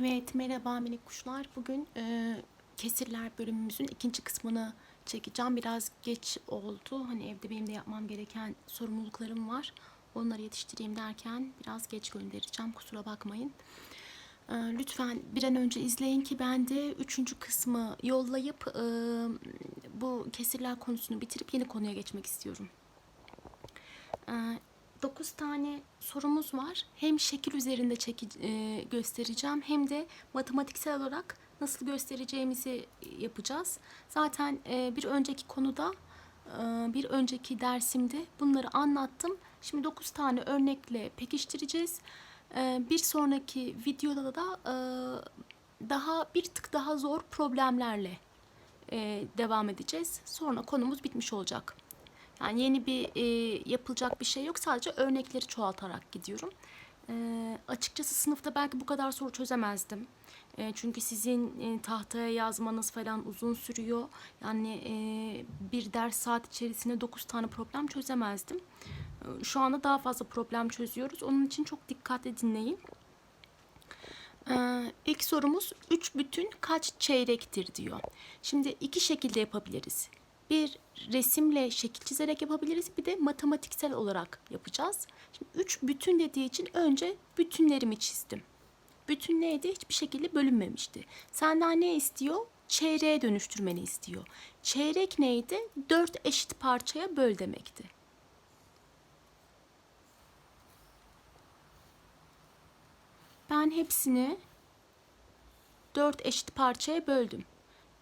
Evet, merhaba minik kuşlar. Bugün e, kesirler bölümümüzün ikinci kısmını çekeceğim. Biraz geç oldu. Hani evde benim de yapmam gereken sorumluluklarım var. Onları yetiştireyim derken biraz geç göndereceğim. Kusura bakmayın. E, lütfen bir an önce izleyin ki ben de üçüncü kısmı yollayıp e, bu kesirler konusunu bitirip yeni konuya geçmek istiyorum. 9 tane sorumuz var. Hem şekil üzerinde çeki, e, göstereceğim hem de matematiksel olarak nasıl göstereceğimizi yapacağız. Zaten e, bir önceki konuda e, bir önceki dersimde bunları anlattım. Şimdi 9 tane örnekle pekiştireceğiz. E, bir sonraki videoda da e, daha bir tık daha zor problemlerle e, devam edeceğiz. Sonra konumuz bitmiş olacak. Yani yeni bir e, yapılacak bir şey yok. Sadece örnekleri çoğaltarak gidiyorum. E, açıkçası sınıfta belki bu kadar soru çözemezdim. E, çünkü sizin e, tahtaya yazmanız falan uzun sürüyor. Yani e, bir ders saat içerisinde 9 tane problem çözemezdim. E, şu anda daha fazla problem çözüyoruz. Onun için çok dikkatli dinleyin. Ee, ilk sorumuz 3 bütün kaç çeyrektir diyor. Şimdi iki şekilde yapabiliriz. Bir resimle şekil çizerek yapabiliriz. Bir de matematiksel olarak yapacağız. Şimdi 3 bütün dediği için önce bütünlerimi çizdim. Bütün neydi? Hiçbir şekilde bölünmemişti. Senden ne istiyor? Çeyreğe dönüştürmeni istiyor. Çeyrek neydi? 4 eşit parçaya böl demekti. Ben hepsini 4 eşit parçaya böldüm.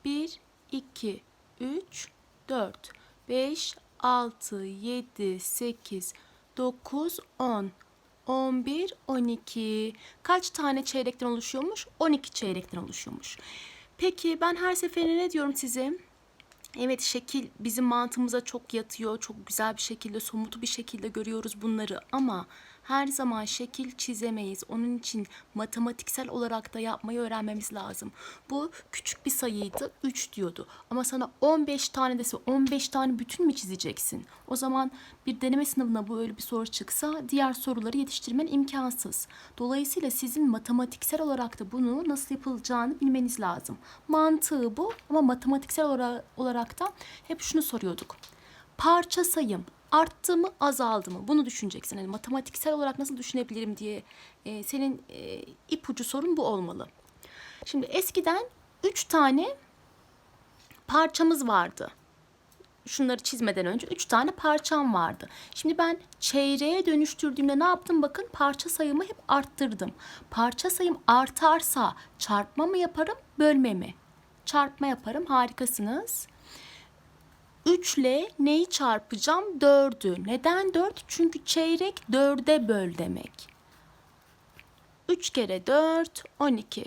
1, 2, 3, 4, 5, 6, 7, 8, 9, 10, 11, 12. Kaç tane çeyrekten oluşuyormuş? 12 çeyrekten oluşuyormuş. Peki ben her seferinde ne diyorum size? Evet şekil bizim mantığımıza çok yatıyor. Çok güzel bir şekilde, somut bir şekilde görüyoruz bunları ama her zaman şekil çizemeyiz. Onun için matematiksel olarak da yapmayı öğrenmemiz lazım. Bu küçük bir sayıydı. 3 diyordu. Ama sana 15 tane dese 15 tane bütün mü çizeceksin? O zaman bir deneme sınavına bu öyle bir soru çıksa diğer soruları yetiştirmen imkansız. Dolayısıyla sizin matematiksel olarak da bunu nasıl yapılacağını bilmeniz lazım. Mantığı bu ama matematiksel olarak, da hep şunu soruyorduk. Parça sayım arttı mı azaldı mı bunu düşüneceksin. Yani matematiksel olarak nasıl düşünebilirim diye e, senin e, ipucu sorun bu olmalı. Şimdi eskiden üç tane parçamız vardı. Şunları çizmeden önce üç tane parçam vardı. Şimdi ben çeyreğe dönüştürdüğümde ne yaptım? Bakın parça sayımı hep arttırdım. Parça sayım artarsa çarpma mı yaparım, bölme mi? Çarpma yaparım. Harikasınız. 3 ile neyi çarpacağım? 4'ü. Neden 4? Çünkü çeyrek 4'e böl demek. 3 kere 4, 12.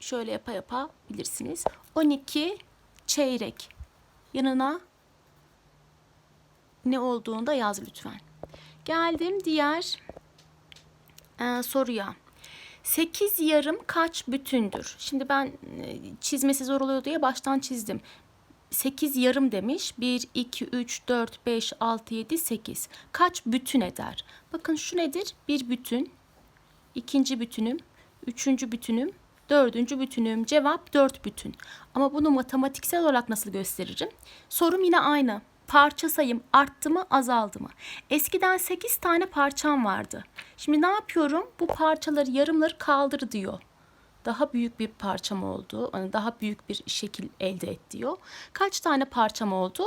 Şöyle yapa yapa bilirsiniz. 12 çeyrek. Yanına ne olduğunu da yaz lütfen. Geldim diğer e, soruya. 8 yarım kaç bütündür? Şimdi ben e, çizmesi zor oluyor diye baştan çizdim. 8 yarım demiş. 1, 2, 3, 4, 5, 6, 7, 8. Kaç bütün eder? Bakın şu nedir? Bir bütün. ikinci bütünüm. Üçüncü bütünüm. Dördüncü bütünüm. Cevap dört bütün. Ama bunu matematiksel olarak nasıl gösteririm? Sorum yine aynı. Parça sayım arttı mı azaldı mı? Eskiden 8 tane parçam vardı. Şimdi ne yapıyorum? Bu parçaları yarımları kaldır diyor daha büyük bir parçam oldu. Yani daha büyük bir şekil elde et diyor. Kaç tane parçam oldu?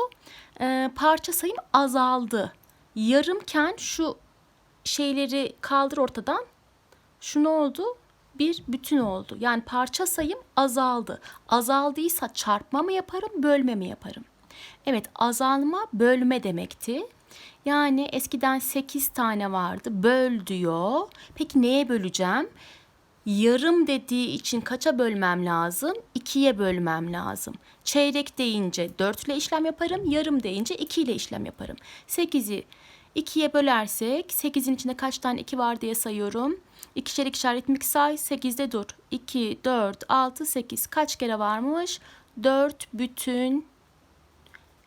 Ee, parça sayım azaldı. Yarımken şu şeyleri kaldır ortadan. Şu ne oldu? Bir bütün oldu. Yani parça sayım azaldı. Azaldıysa çarpma mı yaparım, bölme mi yaparım? Evet, azalma bölme demekti. Yani eskiden 8 tane vardı. Böl diyor. Peki neye böleceğim? Yarım dediği için kaça bölmem lazım? 2'ye bölmem lazım. Çeyrek deyince 4 ile işlem yaparım. Yarım deyince 2 ile işlem yaparım. 8'i 2'ye bölersek 8'in içinde kaç tane 2 var diye sayıyorum. İkişer ikişer ritmik say 8'de dur. 2, 4, 6, 8 kaç kere varmış? 4 bütün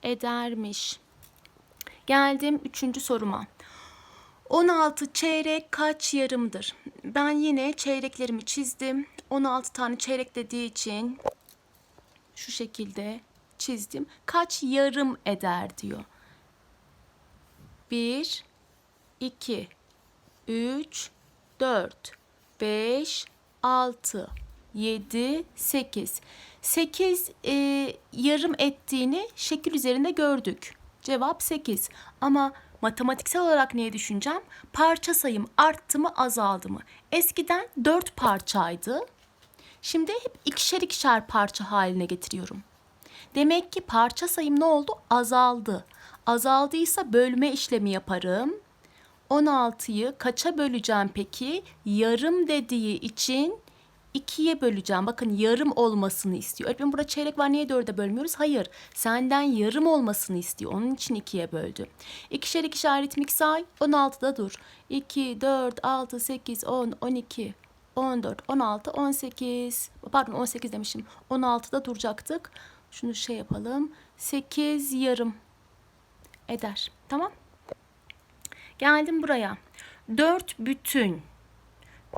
edermiş. Geldim üçüncü soruma. 16 çeyrek kaç yarımdır? Ben yine çeyreklerimi çizdim. 16 tane çeyrek dediği için şu şekilde çizdim. Kaç yarım eder diyor. 1 2 3 4 5 6 7 8 8 e, yarım ettiğini şekil üzerinde gördük. Cevap 8. Ama matematiksel olarak neye düşüneceğim? Parça sayım arttı mı azaldı mı? Eskiden 4 parçaydı. Şimdi hep ikişer ikişer parça haline getiriyorum. Demek ki parça sayım ne oldu? Azaldı. Azaldıysa bölme işlemi yaparım. 16'yı kaça böleceğim peki? Yarım dediği için 2'ye böleceğim. Bakın yarım olmasını istiyor. Öğretmenim burada çeyrek var niye 4'e bölmüyoruz? Hayır. Senden yarım olmasını istiyor. Onun için 2'ye böldüm. İkişer ikişer ritmik say. 16'da dur. 2, 4, 6, 8, 10, 12, 14, 16, 18. Pardon 18 demişim. 16'da duracaktık. Şunu şey yapalım. 8 yarım eder. Tamam. Geldim buraya. 4 bütün.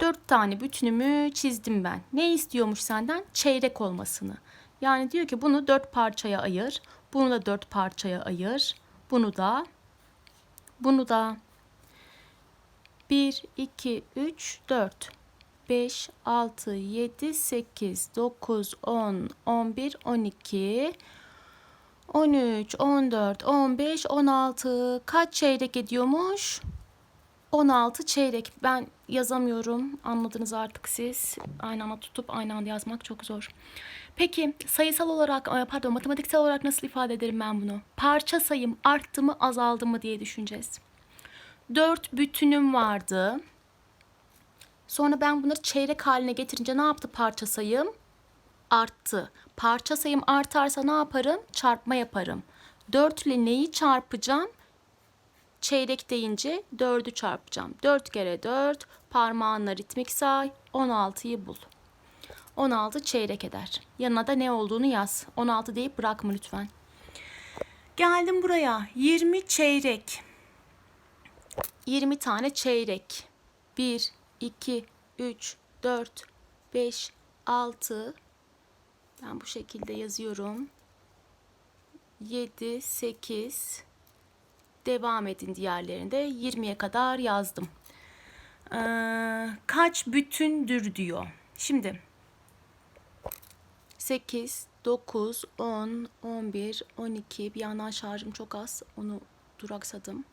4 tane bütünümü çizdim ben. Ne istiyormuş senden? Çeyrek olmasını. Yani diyor ki bunu 4 parçaya ayır. Bunu da 4 parçaya ayır. Bunu da. Bunu da. 1, 2, 3, 4. 5, 6, 7, 8, 9, 10, 11, 12, 13, 14, 15, 16. Kaç çeyrek ediyormuş? 16 çeyrek. Ben yazamıyorum. Anladınız artık siz. Aynı anda tutup aynı anda yazmak çok zor. Peki sayısal olarak, pardon matematiksel olarak nasıl ifade ederim ben bunu? Parça sayım arttı mı azaldı mı diye düşüneceğiz. 4 bütünüm vardı. Sonra ben bunları çeyrek haline getirince ne yaptı parça sayım? Arttı. Parça sayım artarsa ne yaparım? Çarpma yaparım. 4 ile neyi çarpacağım? Çeyrek deyince 4'ü çarpacağım. 4 kere 4 parmağınla ritmik say 16'yı bul. 16 çeyrek eder. Yanına da ne olduğunu yaz. 16 deyip bırakma lütfen. Geldim buraya. 20 çeyrek. 20 tane çeyrek. 1, 2, 3, 4, 5, 6. Ben bu şekilde yazıyorum. 7, 8. Devam edin diğerlerinde. 20'ye kadar yazdım. Ee, kaç bütündür diyor. Şimdi 8, 9, 10, 11, 12. Bir yandan şarjım çok az. Onu duraksadım.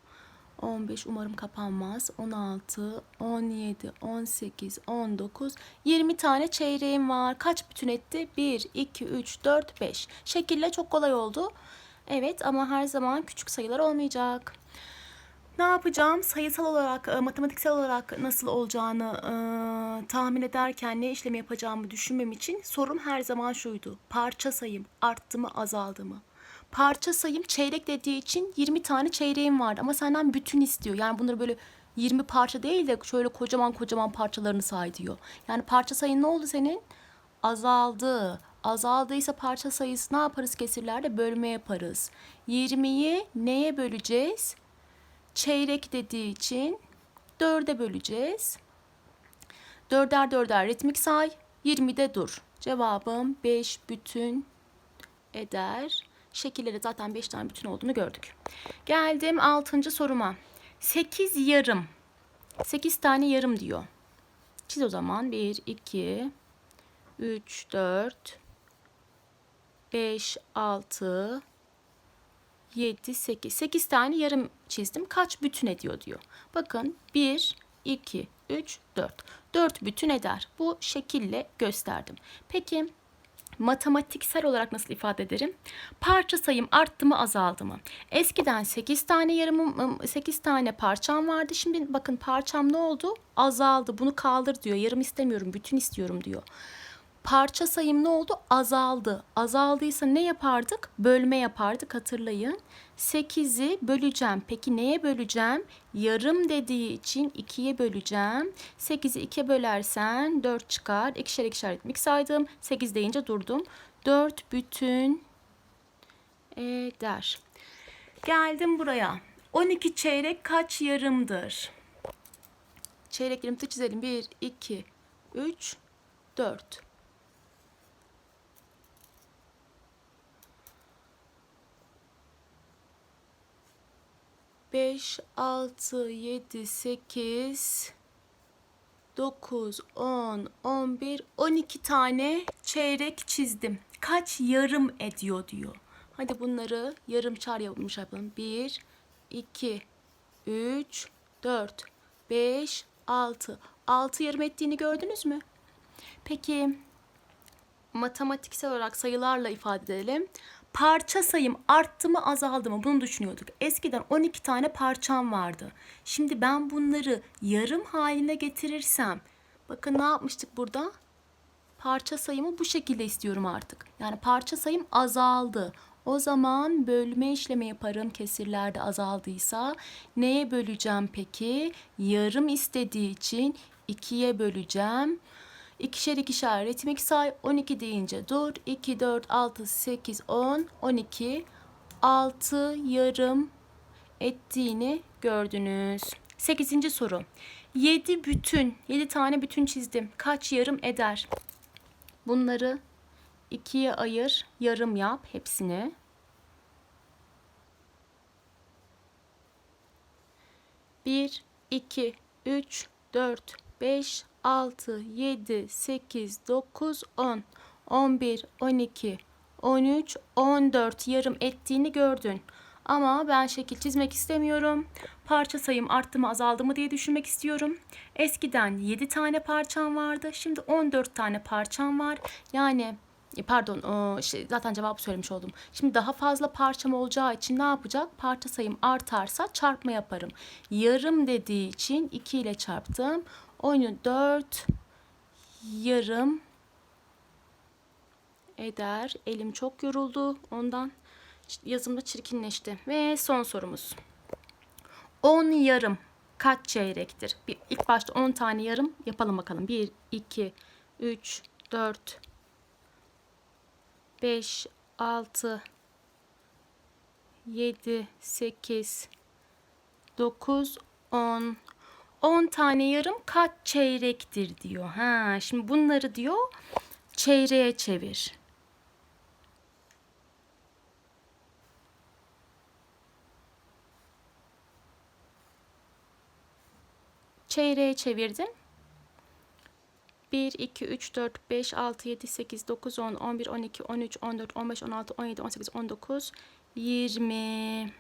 15 umarım kapanmaz. 16, 17, 18, 19, 20 tane çeyreğim var. Kaç bütün etti? 1, 2, 3, 4, 5. Şekille çok kolay oldu. Evet ama her zaman küçük sayılar olmayacak. Ne yapacağım? Sayısal olarak, e, matematiksel olarak nasıl olacağını e, tahmin ederken ne işlemi yapacağımı düşünmem için sorum her zaman şuydu. Parça sayım arttı mı azaldı mı? Parça sayım çeyrek dediği için 20 tane çeyreğim vardı ama senden bütün istiyor. Yani bunları böyle 20 parça değil de şöyle kocaman kocaman parçalarını say diyor. Yani parça sayın ne oldu senin? Azaldı. Azaldıysa parça sayısı ne yaparız kesirlerde? Bölme yaparız. 20'yi neye böleceğiz? Çeyrek dediği için 4'e böleceğiz. Dörder dörder ritmik say. 20'de dur. Cevabım 5 bütün eder. Şekilleri zaten 5 tane bütün olduğunu gördük. Geldim 6. soruma. 8 yarım. 8 tane yarım diyor. Çiz o zaman. 1, 2, 3, 4, 5, 6, 7, 8. 8 tane yarım çizdim. Kaç bütün ediyor diyor. Bakın 1, 2, 3, 4. 4 bütün eder. Bu şekille gösterdim. Peki matematiksel olarak nasıl ifade ederim? Parça sayım arttı mı azaldı mı? Eskiden 8 tane yarımım 8 tane parçam vardı. Şimdi bakın parçam ne oldu? Azaldı. Bunu kaldır diyor. Yarım istemiyorum, bütün istiyorum diyor. Parça sayım ne oldu? Azaldı. Azaldıysa ne yapardık? Bölme yapardık hatırlayın. 8'i böleceğim. Peki neye böleceğim? Yarım dediği için 2'ye böleceğim. 8'i 2'ye bölersen 4 çıkar. İkişer ikişer ritmik saydım. 8 deyince durdum. 4 bütün eder. Geldim buraya. 12 çeyrek kaç yarımdır? çeyreklerimizi çizelim. 1, 2, 3, 4. Beş, altı, yedi, sekiz, dokuz, on, on bir, on iki tane çeyrek çizdim. Kaç yarım ediyor diyor. Hadi bunları yarım çar yapmış yapalım. Bir, iki, üç, dört, beş, altı. Altı yarım ettiğini gördünüz mü? Peki matematiksel olarak sayılarla ifade edelim. Parça sayım arttı mı azaldı mı bunu düşünüyorduk. Eskiden 12 tane parçam vardı. Şimdi ben bunları yarım haline getirirsem bakın ne yapmıştık burada? Parça sayımı bu şekilde istiyorum artık. Yani parça sayım azaldı. O zaman bölme işlemi yaparım kesirlerde azaldıysa. Neye böleceğim peki? Yarım istediği için 2'ye böleceğim. İkişer ikişer ritmik say 12 deyince dur 2 4 6 8 10 12 6 yarım ettiğini gördünüz. 8. soru. 7 bütün 7 tane bütün çizdim. Kaç yarım eder? Bunları ikiye ayır, yarım yap hepsini. Bir, iki, üç, dört, beş, altı, yedi, sekiz, dokuz, on, on bir, on iki, on üç, on dört yarım ettiğini gördün. Ama ben şekil çizmek istemiyorum. Parça sayım arttı mı azaldı mı diye düşünmek istiyorum. Eskiden 7 tane parçam vardı. Şimdi 14 tane parçam var. Yani e, pardon işte zaten cevap söylemiş oldum. Şimdi daha fazla parçam olacağı için ne yapacak? Parça sayım artarsa çarpma yaparım. Yarım dediği için 2 ile çarptım. Oyunu 4 yarım eder. Elim çok yoruldu ondan yazımda çirkinleşti. Ve son sorumuz. 10 yarım kaç çeyrektir? Bir, ilk başta 10 tane yarım yapalım bakalım. 1, 2, 3, 4, 5, 6, 7, 8, 9, 10. 10 tane yarım kaç çeyrektir diyor. Ha, şimdi bunları diyor çeyreğe çevir. Çeyreğe çevirdim. 1, 2, 3, 4, 5, 6, 7, 8, 9, 10, 11, 12, 13, 14, 15, 16, 17, 18, 19, 20.